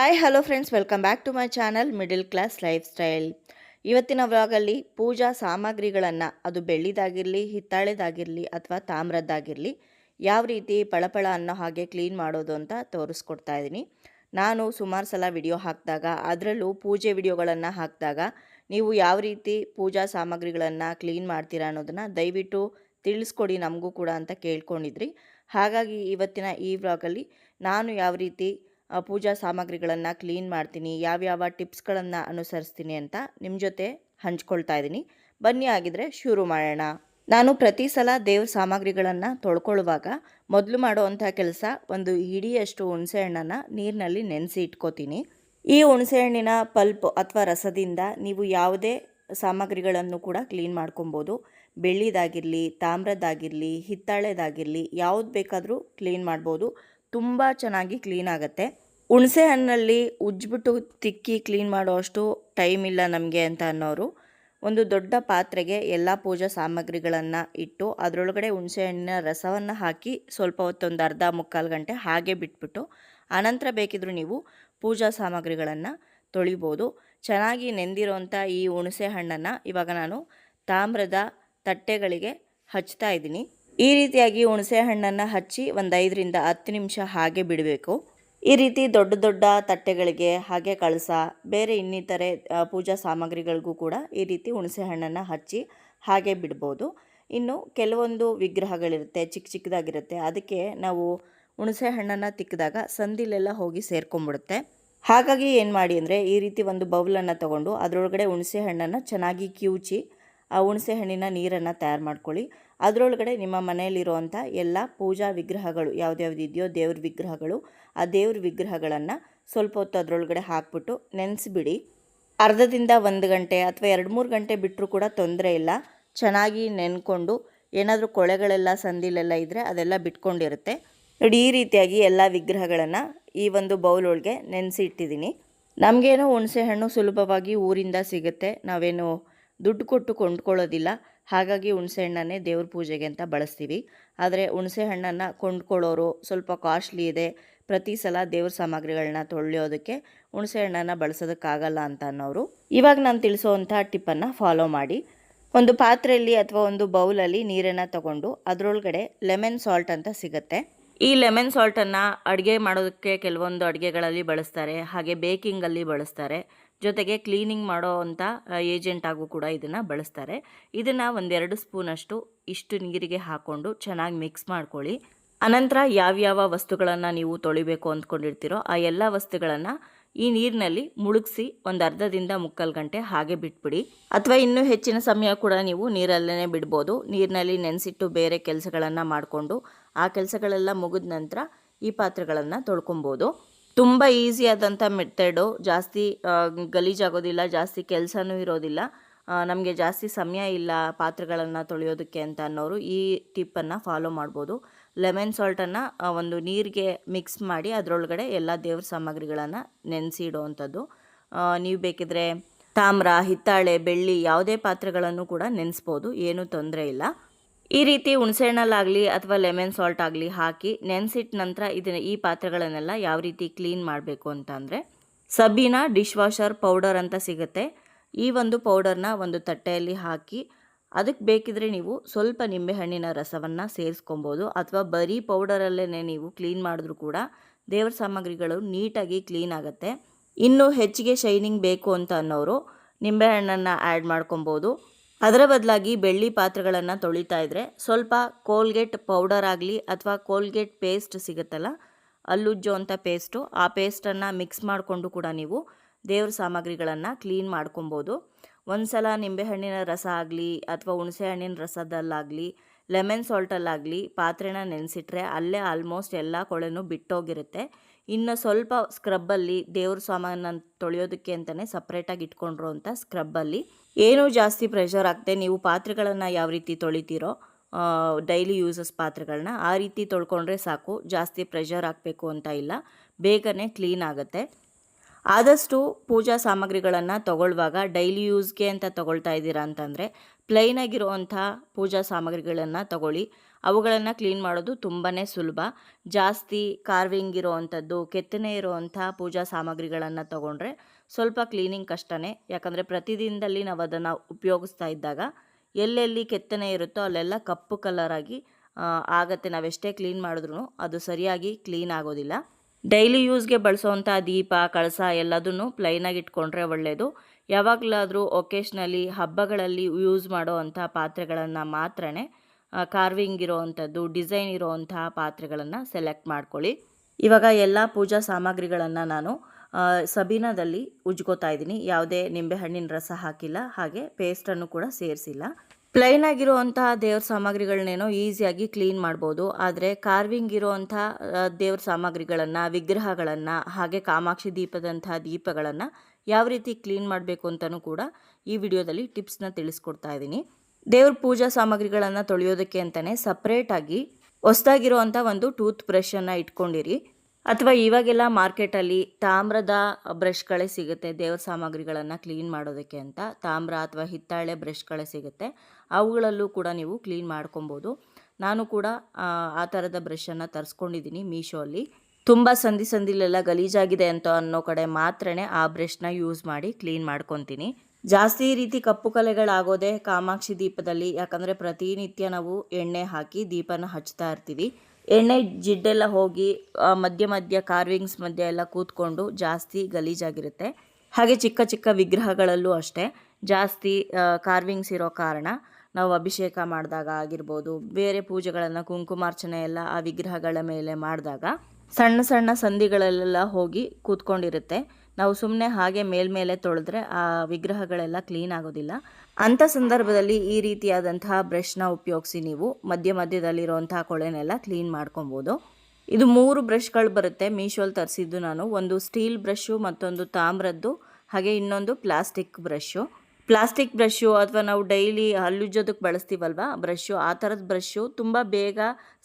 Hi hello friends welcome back to my channel middle class lifestyle ಇವತ್ತಿನ ವ್ಲಾಗಲ್ಲಿ ಪೂಜಾ ಸಾಮಗ್ರಿಗಳನ್ನು, ಅದು ಬೆಳ್ಳಿದಾಗಿರಲಿ, ಹಿತ್ತಾಳೆದಾಗಿರಲಿ ಅಥವಾ ತಾಮ್ರದ್ದಾಗಿರಲಿ, ಯಾವ ರೀತಿ ಪಳಪಳ ಅನ್ನೋ ಹಾಗೆ ಕ್ಲೀನ್ ಮಾಡೋದು ಅಂತ ತೋರಿಸ್ಕೊಡ್ತಾ ಇದ್ದೀನಿ ನಾನು ಸುಮಾರು ಸಲ ವಿಡಿಯೋ ಹಾಕಿದಾಗ, ಅದರಲ್ಲೂ ಪೂಜೆ ವಿಡಿಯೋಗಳನ್ನು ಹಾಕಿದಾಗ, ನೀವು ಯಾವ ರೀತಿ ಪೂಜಾ ಸಾಮಗ್ರಿಗಳನ್ನು ಕ್ಲೀನ್ ಮಾಡ್ತೀರಾ ಅನ್ನೋದನ್ನು ದಯವಿಟ್ಟು ತಿಳಿಸ್ಕೊಡಿ ನಮಗೂ ಕೂಡ ಅಂತ ಕೇಳ್ಕೊಂಡಿದ್ರಿ. ಹಾಗಾಗಿ ಇವತ್ತಿನ ಈ ವ್ಲಾಗಲ್ಲಿ ನಾನು ಯಾವ ರೀತಿ ಪೂಜಾ ಸಾಮಗ್ರಿಗಳನ್ನು ಕ್ಲೀನ್ ಮಾಡ್ತೀನಿ, ಯಾವ್ಯಾವ ಟಿಪ್ಸ್ಗಳನ್ನು ಅನುಸರಿಸ್ತೀನಿ ಅಂತ ನಿಮ್ಮ ಜೊತೆ ಹಂಚ್ಕೊಳ್ತಾ ಇದ್ದೀನಿ ಬನ್ನಿ ಆಗಿದ್ರೆ ಶುರು ಮಾಡೋಣ. ನಾನು ಪ್ರತಿ ಸಲ ದೇವ್ರ ಸಾಮಗ್ರಿಗಳನ್ನು ತೊಳ್ಕೊಳ್ಳುವಾಗ ಮೊದಲು ಮಾಡುವಂಥ ಕೆಲಸ ಒಂದು ಹಿಡಿಯಷ್ಟು ಹುಣಸೆಹಣ್ಣನ್ನು ನೀರಿನಲ್ಲಿ ನೆನೆಸಿ ಇಟ್ಕೋತೀನಿ. ಈ ಹುಣಸೆಹಣ್ಣಿನ ಪಲ್ಪ್ ಅಥವಾ ರಸದಿಂದ ನೀವು ಯಾವುದೇ ಸಾಮಗ್ರಿಗಳನ್ನು ಕೂಡ ಕ್ಲೀನ್ ಮಾಡ್ಕೊಬೋದು. ಬೆಳ್ಳಿದಾಗಿರಲಿ, ತಾಮ್ರದಾಗಿರಲಿ, ಹಿತ್ತಾಳೆದಾಗಿರಲಿ, ಯಾವುದು ಬೇಕಾದರೂ ಕ್ಲೀನ್ ಮಾಡ್ಬೋದು. ತುಂಬ ಚೆನ್ನಾಗಿ ಕ್ಲೀನ್ ಆಗುತ್ತೆ. ಹುಣಸೆ ಹಣ್ಣಲ್ಲಿ ಉಜ್ಬಿಟ್ಟು ತಿಕ್ಕಿ ಕ್ಲೀನ್ ಮಾಡೋ ಅಷ್ಟು ಟೈಮ್ ಇಲ್ಲ ನಮಗೆ ಅಂತ ಅನ್ನೋರು. ಒಂದು ದೊಡ್ಡ ಪಾತ್ರೆಗೆ ಎಲ್ಲ ಪೂಜಾ ಸಾಮಗ್ರಿಗಳನ್ನು ಇಟ್ಟು ಅದರೊಳಗಡೆ ಹುಣಸೆ ಹಣ್ಣಿನ ರಸವನ್ನು ಹಾಕಿ ಸ್ವಲ್ಪ ಹೊತ್ತೊಂದು ಅರ್ಧ ಮುಕ್ಕಾಲು ಗಂಟೆ ಹಾಗೆ ಬಿಟ್ಬಿಟ್ಟು ಆನಂತರ ಬೇಕಿದ್ರೂ ನೀವು ಪೂಜಾ ಸಾಮಗ್ರಿಗಳನ್ನು ತೊಳಿಬೋದು. ಚೆನ್ನಾಗಿ ನೆಂದಿರೋಂಥ ಈ ಹುಣಸೆ ಹಣ್ಣನ್ನು ಇವಾಗ ನಾನು ತಾಮ್ರದ ತಟ್ಟೆಗಳಿಗೆ ಹಚ್ತಾ ಇದ್ದೀನಿ. ಈ ರೀತಿಯಾಗಿ ಹುಣಸೆ ಹಣ್ಣನ್ನು ಹಚ್ಚಿ ಒಂದು ಐದರಿಂದ ಹತ್ತು ನಿಮಿಷ ಹಾಗೆ ಬಿಡಬೇಕು. ಈ ರೀತಿ ದೊಡ್ಡ ದೊಡ್ಡ ತಟ್ಟೆಗಳಿಗೆ ಹಾಗೆ ಕಳಸ, ಬೇರೆ ಇನ್ನಿತರೆ ಪೂಜಾ ಸಾಮಗ್ರಿಗಳಿಗೂ ಕೂಡ ಈ ರೀತಿ ಹುಣಸೆ ಹಣ್ಣನ್ನು ಹಚ್ಚಿ ಹಾಗೆ ಬಿಡ್ಬೋದು. ಇನ್ನು ಕೆಲವೊಂದು ವಿಗ್ರಹಗಳಿರುತ್ತೆ ಚಿಕ್ಕ ಚಿಕ್ಕದಾಗಿರುತ್ತೆ, ಅದಕ್ಕೆ ನಾವು ಹುಣಸೆ ಹಣ್ಣನ್ನು ತಿಕ್ಕಿದಾಗ ಸಂದಿಲೆಲ್ಲ ಹೋಗಿ ಸೇರ್ಕೊಂಡ್ಬಿಡುತ್ತೆ. ಹಾಗಾಗಿ ಏನು ಮಾಡಿ ಅಂದರೆ ಈ ರೀತಿ ಒಂದು ಬೌಲನ್ನು ತಗೊಂಡು ಅದರೊಳಗಡೆ ಹುಣಸೆ ಹಣ್ಣನ್ನು ಚೆನ್ನಾಗಿ ಕಿವುಚಿ ಆ ಹುಣಸೆ ಹಣ್ಣಿನ ನೀರನ್ನು ತಯಾರು ಮಾಡ್ಕೊಳ್ಳಿ. ಅದರೊಳಗಡೆ ನಿಮ್ಮ ಮನೆಯಲ್ಲಿರುವಂಥ ಎಲ್ಲ ಪೂಜಾ ವಿಗ್ರಹಗಳು ಯಾವ್ದ್ಯಾವ್ದು ಇದೆಯೋ ದೇವ್ರ ವಿಗ್ರಹಗಳು, ಆ ದೇವ್ರ ವಿಗ್ರಹಗಳನ್ನು ಸ್ವಲ್ಪ ಹೊತ್ತು ಅದರೊಳಗಡೆ ಹಾಕ್ಬಿಟ್ಟು ನೆನೆಸಿಬಿಡಿ. ಅರ್ಧದಿಂದ ಒಂದು ಗಂಟೆ ಅಥವಾ ಎರಡು ಮೂರು ಗಂಟೆ ಬಿಟ್ಟರೂ ಕೂಡ ತೊಂದರೆ ಇಲ್ಲ. ಚೆನ್ನಾಗಿ ನೆನ್ಕೊಂಡು ಏನಾದರೂ ಕೊಳೆಗಳೆಲ್ಲ, ಸಂದಿಲೆಲ್ಲ ಇದ್ದರೆ ಅದೆಲ್ಲ ಬಿಟ್ಕೊಂಡಿರುತ್ತೆ. ನೋಡಿ, ಈ ರೀತಿಯಾಗಿ ಎಲ್ಲ ವಿಗ್ರಹಗಳನ್ನು ಈ ಒಂದು ಬೌಲ್ ಒಳಗೆ ನೆನೆಸಿ ಇಟ್ಟಿದ್ದೀನಿ ನಮಗೇನೋ ಹುಣಸೆ ಹಣ್ಣು ಸುಲಭವಾಗಿ ಊರಿಂದ ಸಿಗುತ್ತೆ. ನಾವೇನು ದುಡ್ಡು ಕೊಟ್ಟು ಕೊಂಡ್ಕೊಳ್ಳೋದಿಲ್ಲ. ಹಾಗಾಗಿ ಹುಣಸೆ ಹಣ್ಣನ್ನೇ ದೇವ್ರ ಪೂಜೆಗೆ ಅಂತ ಬಳಸ್ತೀವಿ. ಆದರೆ ಹುಣಸೆ ಹಣ್ಣನ್ನು ಕೊಂಡ್ಕೊಳ್ಳೋರು ಸ್ವಲ್ಪ ಕಾಸ್ಟ್ಲಿ ಇದೆ. ಪ್ರತಿ ಸಲ ದೇವ್ರ ಸಾಮಗ್ರಿಗಳನ್ನ ತೊಳೆಯೋದಕ್ಕೆ ಹುಣಸೆ ಹಣ್ಣನ್ನು ಬಳಸೋದಕ್ಕಾಗಲ್ಲ ಅಂತ ಅನ್ನೋರು. ಇವಾಗ ನಾನು ತಿಳಿಸೋವಂಥ ಟಿಪ್ಪನ್ನು ಫಾಲೋ ಮಾಡಿ. ಒಂದು ಪಾತ್ರೆಯಲ್ಲಿ ಅಥವಾ ಒಂದು ಬೌಲಲ್ಲಿ ನೀರನ್ನು ತಗೊಂಡು ಅದರೊಳಗಡೆ ಲೆಮನ್ ಸಾಲ್ಟ್ ಅಂತ ಸಿಗುತ್ತೆ. ಈ ಲೆಮನ್ ಸಾಲ್ಟನ್ನು ಅಡುಗೆ ಮಾಡೋದಕ್ಕೆ ಕೆಲವೊಂದು ಅಡುಗೆಗಳಲ್ಲಿ ಬಳಸ್ತಾರೆ. ಹಾಗೆ ಬೇಕಿಂಗಲ್ಲಿ ಬಳಸ್ತಾರೆ. ಜೊತೆಗೆ ಕ್ಲೀನಿಂಗ್ ಮಾಡೋ ಅಂಥ ಏಜೆಂಟ್ ಆಗು ಕೂಡ ಇದನ್ನು ಬಳಸ್ತಾರೆ. ಇದನ್ನು ಒಂದೆರಡು ಸ್ಪೂನಷ್ಟು ಇಷ್ಟು ನೀರಿಗೆ ಹಾಕ್ಕೊಂಡು ಚೆನ್ನಾಗಿ ಮಿಕ್ಸ್ ಮಾಡ್ಕೊಳ್ಳಿ. ಅನಂತರ ಯಾವ್ಯಾವ ವಸ್ತುಗಳನ್ನು ನೀವು ತೊಳಿಬೇಕು ಅಂದ್ಕೊಂಡಿರ್ತೀರೋ, ಆ ಎಲ್ಲ ವಸ್ತುಗಳನ್ನು ಈ ನೀರಿನಲ್ಲಿ ಮುಳುಗಿಸಿ ಒಂದು ಅರ್ಧದಿಂದ ಮುಕ್ಕಾಲು ಗಂಟೆ ಹಾಗೆ ಬಿಟ್ಬಿಡಿ. ಅಥವಾ ಇನ್ನೂ ಹೆಚ್ಚಿನ ಸಮಯ ಕೂಡ ನೀವು ನೀರಲ್ಲೇ ಬಿಡ್ಬೋದು. ನೀರಿನಲ್ಲಿ ನೆನೆಸಿಟ್ಟು ಬೇರೆ ಕೆಲಸಗಳನ್ನು ಮಾಡಿಕೊಂಡು ಆ ಕೆಲಸಗಳೆಲ್ಲ ಮುಗಿದ ನಂತರ ಈ ಪಾತ್ರೆಗಳನ್ನು ತೊಳ್ಕೊಬೋದು. ತುಂಬ ಈಸಿಯಾದಂಥ ಮೆಥಡು ಜಾಸ್ತಿ ಗಲೀಜಾಗೋದಿಲ್ಲ ಜಾಸ್ತಿ ಕೆಲಸನೂ ಇರೋದಿಲ್ಲ. ನಮಗೆ ಜಾಸ್ತಿ ಸಮಯ ಇಲ್ಲ ಪಾತ್ರೆಗಳನ್ನು ತೊಳೆಯೋದಕ್ಕೆ ಅಂತ ಅನ್ನೋರು ಈ ಟಿಪ್ಪನ್ನು ಫಾಲೋ ಮಾಡ್ಬೋದು. ಲೆಮನ್ ಸಾಲ್ಟನ್ನು ಒಂದು ನೀರಿಗೆ ಮಿಕ್ಸ್ ಮಾಡಿ ಅದರೊಳಗಡೆ ಎಲ್ಲ ದೇವ್ರ ಸಾಮಗ್ರಿಗಳನ್ನು ನೆನೆಸಿ ಇಡೋವಂಥದ್ದು. ನೀವು ಬೇಕಿದ್ರೆ ತಾಮ್ರ, ಹಿತ್ತಾಳೆ, ಬೆಳ್ಳಿ ಯಾವುದೇ ಪಾತ್ರೆಗಳನ್ನು ಕೂಡ ನೆನೆಸ್ಬೋದು, ಏನೂ ತೊಂದರೆ ಇಲ್ಲ. ಈ ರೀತಿ ಹುಣಸೆಹಣ್ಣಲ್ಲಾಗಲಿ ಅಥವಾ ಲೆಮನ್ ಸಾಲ್ಟ್ ಆಗಲಿ ಹಾಕಿ ನೆನೆಸಿಟ್ಟ ನಂತರ ಇದನ್ನು ಈ ಪಾತ್ರೆಗಳನ್ನೆಲ್ಲ ಯಾವ ರೀತಿ ಕ್ಲೀನ್ ಮಾಡಬೇಕು ಅಂತಂದರೆ ಸಬೀನಾ ಡಿಶ್ ವಾಷರ್ ಪೌಡರ್ ಅಂತ ಸಿಗುತ್ತೆ. ಈ ಒಂದು ಪೌಡರ್ನ ಒಂದು ತಟ್ಟೆಯಲ್ಲಿ ಹಾಕಿ ಅದಕ್ಕೆ ಬೇಕಿದ್ರೆ ನೀವು ಸ್ವಲ್ಪ ನಿಂಬೆಹಣ್ಣಿನ ರಸವನ್ನು ಸೇರಿಸ್ಕೊಬೋದು ಅಥವಾ ಬರೀ ಪೌಡರಲ್ಲೇ ನೀವು ಕ್ಲೀನ್ ಮಾಡಿದ್ರೂ ಕೂಡ ದೇವರ ಸಾಮಗ್ರಿಗಳು ನೀಟಾಗಿ ಕ್ಲೀನ್ ಆಗುತ್ತೆ. ಇನ್ನೂ ಹೆಚ್ಚಿಗೆ ಶೈನಿಂಗ್ ಬೇಕು ಅಂತ ಅನ್ನೋರು ನಿಂಬೆಹಣ್ಣನ್ನು ಆ್ಯಡ್ ಮಾಡ್ಕೊಬೋದು. ಅದರ ಬದಲಾಗಿ ಬೆಳ್ಳಿ ಪಾತ್ರೆಗಳನ್ನು ತೊಳಿತಾ ಇದ್ದರೆ ಸ್ವಲ್ಪ ಕೋಲ್ಗೇಟ್ ಪೌಡರ್ ಆಗಲಿ ಅಥವಾ ಕೋಲ್ಗೇಟ್ ಪೇಸ್ಟ್ ಸಿಗುತ್ತಲ್ಲ, ಅಲ್ಲುಜ್ಜೋ ಅಂಥ ಪೇಸ್ಟು ಆ ಪೇಸ್ಟನ್ನು ಮಿಕ್ಸ್ ಮಾಡಿಕೊಂಡು ಕೂಡ ನೀವು ದೇವ್ರ ಸಾಮಗ್ರಿಗಳನ್ನು ಕ್ಲೀನ್ ಮಾಡ್ಕೊಬೋದು. ಒಂದು ಸಲ ನಿಂಬೆಹಣ್ಣಿನ ರಸ ಆಗಲಿ ಅಥವಾ ಹುಣಸೆ ಹಣ್ಣಿನ ರಸದಲ್ಲಾಗಲಿ ಲೆಮನ್ ಸಾಲ್ಟಲ್ಲಾಗಲಿ ಪಾತ್ರೆನ ನೆನೆಸಿಟ್ರೆ ಅಲ್ಲೇ ಆಲ್ಮೋಸ್ಟ್ ಎಲ್ಲ ಕೊಳೆನೂ ಬಿಟ್ಟೋಗಿರುತ್ತೆ. ಇನ್ನು ಸ್ವಲ್ಪ ಸ್ಕ್ರಬ್ಬಲ್ಲಿ ದೇವ್ರ ಸಾಮಾನನ್ನು ತೊಳೆಯೋದಕ್ಕೆ ಅಂತಲೇ ಸಪ್ರೇಟಾಗಿ ಇಟ್ಕೊಂಡ್ರು ಅಂತ ಸ್ಕ್ರಬ್ಬಲ್ಲಿ ಏನೂ ಜಾಸ್ತಿ ಪ್ರೆಷರ್ ಆಗದೆ ನೀವು ಪಾತ್ರೆಗಳನ್ನು ಯಾವ ರೀತಿ ತೊಳಿತೀರೋ ಡೈಲಿ ಯೂಸಸ್ ಪಾತ್ರೆಗಳನ್ನ ಆ ರೀತಿ ತೊಳ್ಕೊಂಡ್ರೆ ಸಾಕು, ಜಾಸ್ತಿ ಪ್ರೆಷರ್ ಹಾಕಬೇಕು ಅಂತ ಇಲ್ಲ, ಬೇಗನೆ ಕ್ಲೀನ್ ಆಗುತ್ತೆ. ಆದಷ್ಟು ಪೂಜಾ ಸಾಮಗ್ರಿಗಳನ್ನು ತಗೊಳ್ಳುವಾಗ ಡೈಲಿ ಯೂಸ್ಗೆ ಅಂತ ತಗೊಳ್ತಾ ಇದ್ದೀರಾ ಅಂತಂದರೆ ಪ್ಲೈನ್ ಆಗಿರುವಂಥ ಪೂಜಾ ಸಾಮಗ್ರಿಗಳನ್ನು ತಗೊಳ್ಳಿ. ಅವುಗಳನ್ನು ಕ್ಲೀನ್ ಮಾಡೋದು ತುಂಬಾ ಸುಲಭ. ಜಾಸ್ತಿ ಕಾರ್ವಿಂಗ್ ಇರೋವಂಥದ್ದು ಕೆತ್ತನೆ ಇರುವಂಥ ಪೂಜಾ ಸಾಮಗ್ರಿಗಳನ್ನು ತಗೊಂಡ್ರೆ ಸ್ವಲ್ಪ ಕ್ಲೀನಿಂಗ್ ಕಷ್ಟನೇ. ಯಾಕಂದರೆ ಪ್ರತಿದಿನದಲ್ಲಿ ನಾವು ಅದನ್ನು ಉಪಯೋಗಿಸ್ತಾ ಇದ್ದಾಗ ಎಲ್ಲೆಲ್ಲಿ ಕೆತ್ತನೆ ಇರುತ್ತೋ ಅಲ್ಲೆಲ್ಲ ಕಪ್ಪು ಕಲರಾಗಿ ಆಗತ್ತೆ. ನಾವೆಷ್ಟೇ ಕ್ಲೀನ್ ಮಾಡಿದ್ರೂ ಅದು ಸರಿಯಾಗಿ ಕ್ಲೀನ್ ಆಗೋದಿಲ್ಲ. ಡೈಲಿ ಯೂಸ್ಗೆ ಬಳಸೋವಂಥ ದೀಪ, ಕಳಸ ಎಲ್ಲದನ್ನು ಪ್ಲೈನಾಗಿ ಇಟ್ಕೊಂಡ್ರೆ ಒಳ್ಳೆಯದು ಯಾವಾಗಲಾದರೂ ಒಕೇಶ್ನಲ್ಲಿ ಹಬ್ಬಗಳಲ್ಲಿ ಯೂಸ್ ಮಾಡೋ ಅಂಥ ಪಾತ್ರೆಗಳನ್ನು ಮಾತ್ರನೇ ಕಾರ್ವಿಂಗ್ ಇರೋವಂಥದ್ದು ಡಿಸೈನ್ ಇರೋವಂತಹ ಪಾತ್ರೆಗಳನ್ನು ಸೆಲೆಕ್ಟ್ ಮಾಡ್ಕೊಳ್ಳಿ. ಇವಾಗ ಎಲ್ಲ ಪೂಜಾ ಸಾಮಗ್ರಿಗಳನ್ನು ನಾನು ಸಬೀನದಲ್ಲಿ ಉಜ್ಕೋತಾ ಇದ್ದೀನಿ. ಯಾವುದೇ ನಿಂಬೆಹಣ್ಣಿನ ರಸ ಹಾಕಿಲ್ಲ, ಹಾಗೆ ಪೇಸ್ಟನ್ನು ಕೂಡ ಸೇರಿಸಿಲ್ಲ. ಪ್ಲೈನ್ ಆಗಿರುವಂತಹ ದೇವ್ರ ಸಾಮಗ್ರಿಗಳನ್ನೇನೋ ಈಸಿಯಾಗಿ ಕ್ಲೀನ್ ಮಾಡ್ಬೋದು. ಆದರೆ ಕಾರ್ವಿಂಗ್ ಇರುವಂಥ ದೇವ್ರ ಸಾಮಗ್ರಿಗಳನ್ನು, ವಿಗ್ರಹಗಳನ್ನು, ಹಾಗೆ ಕಾಮಾಕ್ಷಿ ದೀಪದಂತಹ ದೀಪಗಳನ್ನು ಯಾವ ರೀತಿ ಕ್ಲೀನ್ ಮಾಡಬೇಕು ಅಂತಲೂ ಕೂಡ ಈ ವಿಡಿಯೋದಲ್ಲಿ ಟಿಪ್ಸ್ನ ತಿಳಿಸ್ಕೊಡ್ತಾ ಇದ್ದೀನಿ. ದೇವ್ರ ಪೂಜಾ ಸಾಮಗ್ರಿಗಳನ್ನು ತೊಳೆಯೋದಕ್ಕೆ ಅಂತಲೇ ಸಪ್ರೇಟಾಗಿ ಹೊಸ್ದಾಗಿರೋವಂಥ ಒಂದು ಟೂತ್ ಬ್ರಷನ್ನು ಇಟ್ಕೊಂಡಿರಿ. ಅಥವಾ ಇವಾಗೆಲ್ಲ ಮಾರ್ಕೆಟಲ್ಲಿ ತಾಮ್ರದ ಬ್ರಷ್ಗಳೇ ಸಿಗುತ್ತೆ ದೇವ್ರ ಸಾಮಗ್ರಿಗಳನ್ನು ಕ್ಲೀನ್ ಮಾಡೋದಕ್ಕೆ ಅಂತ. ತಾಮ್ರ ಅಥವಾ ಹಿತ್ತಾಳೆ ಬ್ರಷ್ಗಳೇ ಸಿಗುತ್ತೆ. ಅವುಗಳಲ್ಲೂ ಕೂಡ ನೀವು ಕ್ಲೀನ್ ಮಾಡ್ಕೊಬೋದು. ನಾನು ಕೂಡ ಆ, ಥರದ ಬ್ರಷನ್ನು ತರಿಸ್ಕೊಂಡಿದ್ದೀನಿ ಮೀಶೋ ಅಲ್ಲಿ ತುಂಬ ಸಂಧಿ ಸಂದಿಲೆಲ್ಲ ಗಲೀಜಾಗಿದೆ ಅಂತ ಅನ್ನೋ ಕಡೆ ಮಾತ್ರನೇ ಆ ಬ್ರಷ್ನ ಯೂಸ್ ಮಾಡಿ ಕ್ಲೀನ್ ಮಾಡ್ಕೊತೀನಿ. ಜಾಸ್ತಿ ರೀತಿ ಕಪ್ಪು ಕಲೆಗಳಾಗೋದೇ ಕಾಮಾಕ್ಷಿ ದೀಪದಲ್ಲಿ, ಯಾಕಂದರೆ ಪ್ರತಿನಿತ್ಯ ನಾವು ಎಣ್ಣೆ ಹಾಕಿ ದೀಪನ ಹಚ್ತಾ ಇರ್ತೀವಿ. ಎಣ್ಣೆ ಜಿಡ್ಡೆಲ್ಲ ಹೋಗಿ ಮಧ್ಯ ಮಧ್ಯ ಕಾರ್ವಿಂಗ್ಸ್ ಮಧ್ಯ ಎಲ್ಲ ಕೂತ್ಕೊಂಡು ಜಾಸ್ತಿ ಗಲೀಜಾಗಿರುತ್ತೆ. ಹಾಗೆ ಚಿಕ್ಕ ಚಿಕ್ಕ ವಿಗ್ರಹಗಳಲ್ಲೂ ಅಷ್ಟೇ. ಜಾಸ್ತಿ ಕಾರ್ವಿಂಗ್ಸ್ ಇರೋ ಕಾರಣ ನಾವು ಅಭಿಷೇಕ ಮಾಡಿದಾಗ ಆಗಿರ್ಬೋದು, ಬೇರೆ ಪೂಜೆಗಳನ್ನು ಕುಂಕುಮಾರ್ಚನೆ ಎಲ್ಲ ಆ ವಿಗ್ರಹಗಳ ಮೇಲೆ ಮಾಡಿದಾಗ ಸಣ್ಣ ಸಣ್ಣ ಸಂಧಿಗಳಲ್ಲೆಲ್ಲ ಹೋಗಿ ಕೂತ್ಕೊಂಡಿರುತ್ತೆ. ನಾವು ಸುಮ್ಮನೆ ಹಾಗೆ ಮೇಲ್ಮೇಲೆ ತೊಳೆದ್ರೆ ಆ ವಿಗ್ರಹಗಳೆಲ್ಲ ಕ್ಲೀನ್ ಆಗೋದಿಲ್ಲ. ಅಂಥ ಸಂದರ್ಭದಲ್ಲಿ ಈ ರೀತಿಯಾದಂತಹ ಬ್ರಷ್ನ ಉಪಯೋಗಿಸಿ ನೀವು ಮಧ್ಯ ಮಧ್ಯದಲ್ಲಿರುವಂತಹ ಕೊಳೆನೆಲ್ಲ ಕ್ಲೀನ್ ಮಾಡ್ಕೊಬೋದು. ಇದು ಮೂರು ಬ್ರಷ್ಗಳು ಬರುತ್ತೆ. ಮೀಶೋಲ್ ತರಿಸಿದ್ದು ನಾನು. ಒಂದು ಸ್ಟೀಲ್ ಬ್ರಷ್ಷು ಮತ್ತೊಂದು ತಾಮ್ರದ್ದು, ಹಾಗೆ ಇನ್ನೊಂದು ಪ್ಲಾಸ್ಟಿಕ್ ಬ್ರಷು ಪ್ಲಾಸ್ಟಿಕ್ ಬ್ರಷ್ಷು ಅಥವಾ ನಾವು ಡೈಲಿ ಹಲ್ಲುಜ್ಜೋದಕ್ಕೆ ಬಳಸ್ತೀವಲ್ವ? ಬ್ರಷ್ಷು, ಆ ಥರದ ಬ್ರಷ್ಷು ತುಂಬ ಬೇಗ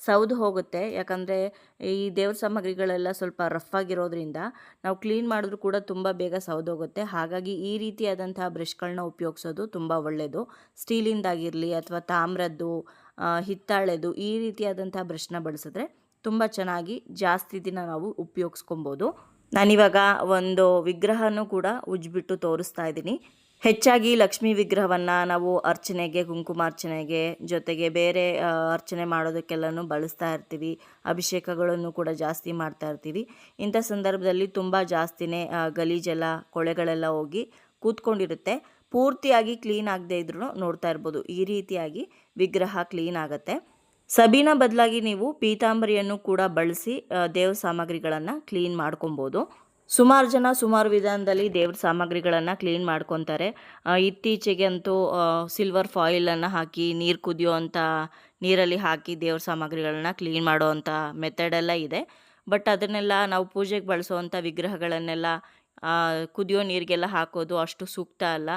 ಸೌದು ಹೋಗುತ್ತೆ. ಯಾಕಂದರೆ ಈ ದೇವ್ರ ಸಾಮಗ್ರಿಗಳೆಲ್ಲ ಸ್ವಲ್ಪ ರಫ್ ಆಗಿರೋದ್ರಿಂದ ನಾವು ಕ್ಲೀನ್ ಮಾಡಿದ್ರು ಕೂಡ ತುಂಬ ಬೇಗ ಸೌದು ಹೋಗುತ್ತೆ. ಹಾಗಾಗಿ ಈ ರೀತಿಯಾದಂತಹ ಬ್ರಷ್ಗಳನ್ನ ಉಪಯೋಗಿಸೋದು ತುಂಬ ಒಳ್ಳೆಯದು ಸ್ಟೀಲಿಂದಾಗಿರಲಿ ಅಥವಾ ತಾಮ್ರದ್ದು ಹಿತ್ತಾಳೆದು ಈ ರೀತಿಯಾದಂಥ ಬ್ರಷ್ನ ಬಳಸಿದ್ರೆ ತುಂಬ ಚೆನ್ನಾಗಿ ಜಾಸ್ತಿ ದಿನ ನಾವು ಉಪಯೋಗಿಸ್ಕೊಬೋದು. ನಾನಿವಾಗ ಒಂದು ವಿಗ್ರಹನೂ ಕೂಡ ಉಜ್ಜಿಬಿಟ್ಟು ತೋರಿಸ್ತಾ ಇದ್ದೀನಿ. ಹೆಚ್ಚಾಗಿ ಲಕ್ಷ್ಮೀ ವಿಗ್ರಹವನ್ನು ನಾವು ಅರ್ಚನೆಗೆ, ಕುಂಕುಮಾರ್ಚನೆಗೆ ಜೊತೆಗೆ ಬೇರೆ ಅರ್ಚನೆ ಮಾಡೋದಕ್ಕೆಲ್ಲನೂ ಬಳಸ್ತಾ ಇರ್ತೀವಿ. ಅಭಿಷೇಕಗಳನ್ನು ಕೂಡ ಜಾಸ್ತಿ ಮಾಡ್ತಾ ಇರ್ತೀವಿ. ಇಂಥ ಸಂದರ್ಭದಲ್ಲಿ ತುಂಬ ಜಾಸ್ತಿನೇ ಗಲೀಜೆಲ್ಲ, ಕೊಳೆಗಳೆಲ್ಲ ಹೋಗಿ ಕೂತ್ಕೊಂಡಿರುತ್ತೆ. ಪೂರ್ತಿಯಾಗಿ ಕ್ಲೀನ್ ಆಗದೆ ಇದ್ರೂ ನೋಡ್ತಾ ಇರ್ಬೋದು. ಈ ರೀತಿಯಾಗಿ ವಿಗ್ರಹ ಕ್ಲೀನ್ ಆಗುತ್ತೆ. ಸಬೀನ ಬದಲಾಗಿ ನೀವು ಪೀತಾಂಬರಿಯನ್ನು ಕೂಡ ಬಳಸಿ ದೇವ ಸಾಮಗ್ರಿಗಳನ್ನು ಕ್ಲೀನ್ ಮಾಡ್ಕೊಬೋದು. ಸುಮಾರು ಜನ ಸುಮಾರು ವಿಧಾನದಲ್ಲಿ ದೇವ್ರ ಸಾಮಗ್ರಿಗಳನ್ನು ಕ್ಲೀನ್ ಮಾಡ್ಕೊತಾರೆ. ಇತ್ತೀಚೆಗೆ ಅಂತೂ ಸಿಲ್ವರ್ ಫಾಯಿಲನ್ನು ಹಾಕಿ, ನೀರು ಕುದಿಯೋ ಅಂಥ ನೀರಲ್ಲಿ ಹಾಕಿ ದೇವ್ರ ಸಾಮಗ್ರಿಗಳನ್ನ ಕ್ಲೀನ್ ಮಾಡೋ ಅಂಥ ಮೆಥಡೆಲ್ಲ ಇದೆ. ಬಟ್ ಅದನ್ನೆಲ್ಲ ನಾವು ಪೂಜೆಗೆ ಬಳಸೋವಂಥ ವಿಗ್ರಹಗಳನ್ನೆಲ್ಲ ಕುದಿಯೋ ನೀರಿಗೆಲ್ಲ ಹಾಕೋದು ಅಷ್ಟು ಸೂಕ್ತ ಅಲ್ಲ.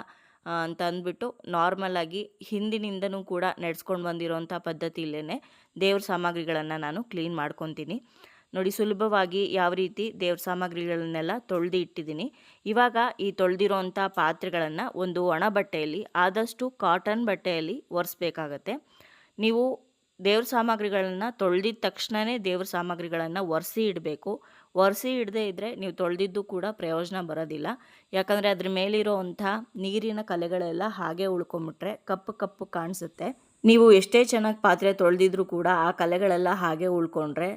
ಅಂತ ಅಂದ್ಬಿಟ್ಟು ನಾರ್ಮಲಾಗಿ ಹಿಂದಿನಿಂದನೂ ಕೂಡ ನಡೆಸ್ಕೊಂಡು ಬಂದಿರೋಂಥ ಪದ್ಧತಿಯಲ್ಲೇ ದೇವ್ರ ಸಾಮಗ್ರಿಗಳನ್ನು ನಾನು ಕ್ಲೀನ್ ಮಾಡ್ಕೊತೀನಿ. ನೋಡಿ, ಸುಲಭವಾಗಿ ಯಾವ ರೀತಿ ದೇವ್ರ ಸಾಮಗ್ರಿಗಳನ್ನೆಲ್ಲ ತೊಳೆದು ಇಟ್ಟಿದ್ದೀನಿ. ಇವಾಗ ಈ ತೊಳೆದಿರೋಂಥ ಪಾತ್ರೆಗಳನ್ನು ಒಂದು ಒಣ ಬಟ್ಟೆಯಲ್ಲಿ, ಆದಷ್ಟು ಕಾಟನ್ ಬಟ್ಟೆಯಲ್ಲಿ ಒರೆಸ್ಬೇಕಾಗತ್ತೆ. ನೀವು ದೇವ್ರ ಸಾಮಗ್ರಿಗಳನ್ನು ತೊಳೆದಿದ್ದ ತಕ್ಷಣವೇ ದೇವ್ರ ಸಾಮಗ್ರಿಗಳನ್ನು ಒರೆಸಿ ಇಡಬೇಕು. ಒರೆಸಿ ಇಡದೇ ಇದ್ದರೆ ನೀವು ತೊಳೆದಿದ್ದು ಕೂಡ ಪ್ರಯೋಜನ ಬರೋದಿಲ್ಲ. ಯಾಕಂದರೆ ಅದ್ರ ಮೇಲಿರೋ ನೀರಿನ ಕಲೆಗಳೆಲ್ಲ ಹಾಗೆ ಉಳ್ಕೊಂಬಿಟ್ರೆ ಕಪ್ಪು ಕಪ್ಪು ಕಾಣಿಸುತ್ತೆ. ನೀವು ಎಷ್ಟೇ ಚೆನ್ನಾಗಿ ಪಾತ್ರೆ ತೊಳೆದಿದ್ರೂ ಕೂಡ ಆ ಕಲೆಗಳೆಲ್ಲ ಹಾಗೆ ಉಳ್ಕೊಂಡ್ರೆ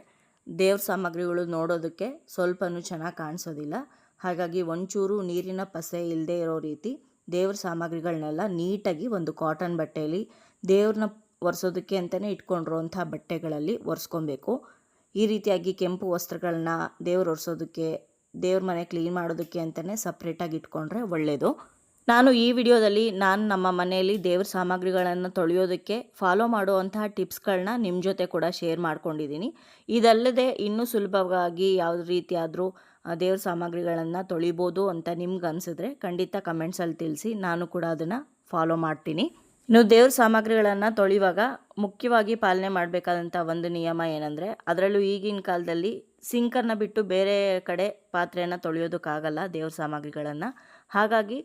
ದೇವ್ರ ಸಾಮಗ್ರಿಗಳು ನೋಡೋದಕ್ಕೆ ಸ್ವಲ್ಪನೂ ಚೆನ್ನಾಗಿ ಕಾಣಿಸೋದಿಲ್ಲ. ಹಾಗಾಗಿ ಒಂಚೂರು ನೀರಿನ ಪಸೆ ಇಲ್ಲದೆ ಇರೋ ರೀತಿ ದೇವ್ರ ಸಾಮಗ್ರಿಗಳನ್ನೆಲ್ಲ ನೀಟಾಗಿ ಒಂದು ಕಾಟನ್ ಬಟ್ಟೆಯಲ್ಲಿ ದೇವ್ರನ್ನ ಒರೆಸೋದಕ್ಕೆ ಅಂತಲೇ ಇಟ್ಕೊಂಡಿರೋಂಥ ಬಟ್ಟೆಗಳಲ್ಲಿ ಒರೆಸ್ಕೊಬೇಕು. ಈ ರೀತಿಯಾಗಿ ಕೆಂಪು ವಸ್ತ್ರಗಳನ್ನ ದೇವ್ರು ಒರೆಸೋದಕ್ಕೆ, ದೇವ್ರ ಮನೆ ಕ್ಲೀನ್ ಮಾಡೋದಕ್ಕೆ ಅಂತಲೇ ಸಪ್ರೇಟಾಗಿ ಇಟ್ಕೊಂಡ್ರೆ ಒಳ್ಳೆಯದು ನಾನು ಈ ವಿಡಿಯೋದಲ್ಲಿ ನಾನು ನಮ್ಮ ಮನೆಯಲ್ಲಿ ದೇವ್ರ ಸಾಮಗ್ರಿಗಳನ್ನು ತೊಳೆಯೋದಕ್ಕೆ ಫಾಲೋ ಮಾಡುವಂತಹ ಟಿಪ್ಸ್ಗಳನ್ನ ನಿಮ್ಮ ಜೊತೆ ಕೂಡ ಶೇರ್ ಮಾಡ್ಕೊಂಡಿದ್ದೀನಿ. ಇದಲ್ಲದೆ ಇನ್ನೂ ಸುಲಭವಾಗಿ ಯಾವ ರೀತಿಯಾದರೂ ದೇವ್ರ ಸಾಮಗ್ರಿಗಳನ್ನು ತೊಳಿಬೋದು ಅಂತ ನಿಮ್ಗೆ ಅನಿಸಿದ್ರೆ ಖಂಡಿತ ಕಮೆಂಟ್ಸಲ್ಲಿ ತಿಳಿಸಿ ನಾನು ಕೂಡ ಅದನ್ನು ಫಾಲೋ ಮಾಡ್ತೀನಿ. ಇನ್ನು ದೇವ್ರ ಸಾಮಗ್ರಿಗಳನ್ನು ತೊಳೆಯುವಾಗ ಮುಖ್ಯವಾಗಿ ಪಾಲನೆ ಮಾಡಬೇಕಾದಂಥ ಒಂದು ನಿಯಮ ಏನಂದರೆ, ಅದರಲ್ಲೂ ಈಗಿನ ಕಾಲದಲ್ಲಿ ಸಿಂಕರ್ನ ಬಿಟ್ಟು ಬೇರೆ ಕಡೆ ಪಾತ್ರೆಯನ್ನು ತೊಳೆಯೋದಕ್ಕಾಗಲ್ಲ ದೇವ್ರ ಸಾಮಗ್ರಿಗಳನ್ನು. ಹಾಗಾಗಿ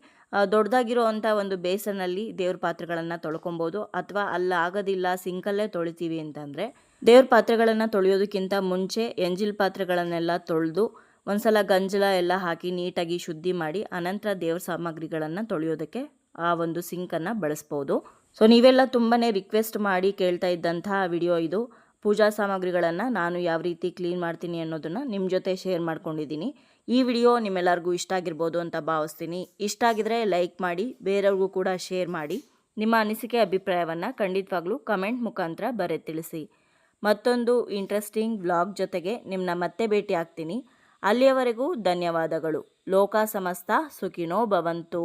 ದೊಡ್ಡದಾಗಿರುವಂಥ ಒಂದು ಬೇಸನಲ್ಲಿ ದೇವ್ರ ಪಾತ್ರೆಗಳನ್ನು ತೊಳ್ಕೊಬೋದು ಅಥವಾ ಅಲ್ಲಾಗೋದಿಲ್ಲ ಸಿಂಕಲ್ಲೇ ತೊಳಿತೀವಿ ಅಂತಂದರೆ ದೇವ್ರ ಪಾತ್ರೆಗಳನ್ನು ತೊಳೆಯೋದಕ್ಕಿಂತ ಮುಂಚೆ ಎಂಜಿಲ್ ಪಾತ್ರೆಗಳನ್ನೆಲ್ಲ ತೊಳೆದು ಒಂದ್ಸಲ ಗಂಜಲ ಎಲ್ಲ ಹಾಕಿ ನೀಟಾಗಿ ಶುದ್ಧಿ ಮಾಡಿ ಅನಂತರ ದೇವ್ರ ಸಾಮಗ್ರಿಗಳನ್ನು ತೊಳೆಯೋದಕ್ಕೆ ಆ ಒಂದು ಸಿಂಕನ್ನು ಬಳಸ್ಬೋದು. ಸೊ ನೀವೆಲ್ಲ ತುಂಬಾ ರಿಕ್ವೆಸ್ಟ್ ಮಾಡಿ ಕೇಳ್ತಾ ಇದ್ದಂತಹ ವಿಡಿಯೋ ಇದು. ಪೂಜಾ ಸಾಮಗ್ರಿಗಳನ್ನು ನಾನು ಯಾವ ರೀತಿ ಕ್ಲೀನ್ ಮಾಡ್ತೀನಿ ಅನ್ನೋದನ್ನು ನಿಮ್ಮ ಜೊತೆ ಶೇರ್ ಮಾಡ್ಕೊಂಡಿದ್ದೀನಿ. ಈ ವಿಡಿಯೋ ನಿಮ್ಮೆಲ್ಲರಿಗೂ ಇಷ್ಟ ಆಗಿರ್ಬೋದು ಅಂತ ಭಾವಿಸ್ತೀನಿ. ಇಷ್ಟ ಆಗಿದ್ರೆ ಲೈಕ್ ಮಾಡಿ, ಬೇರೆಯವ್ರಿಗೂ ಕೂಡ ಶೇರ್ ಮಾಡಿ. ನಿಮ್ಮ ಅನಿಸಿಕೆ, ಅಭಿಪ್ರಾಯವನ್ನು ಖಂಡಿತವಾಗ್ಲೂ ಕಮೆಂಟ್ ಮುಖಾಂತರ ಬರೆ ತಿಳಿಸಿ. ಮತ್ತೊಂದು ಇಂಟ್ರೆಸ್ಟಿಂಗ್ ವ್ಲಾಗ್ ಜೊತೆಗೆ ನಿಮ್ಮನ್ನ ಮತ್ತೆ ಭೇಟಿ ಆಗ್ತೀನಿ. ಅಲ್ಲಿಯವರೆಗೂ ಧನ್ಯವಾದಗಳು. ಲೋಕ ಸಮಸ್ತ ಸುಖಿನೋ ಭವಂತು.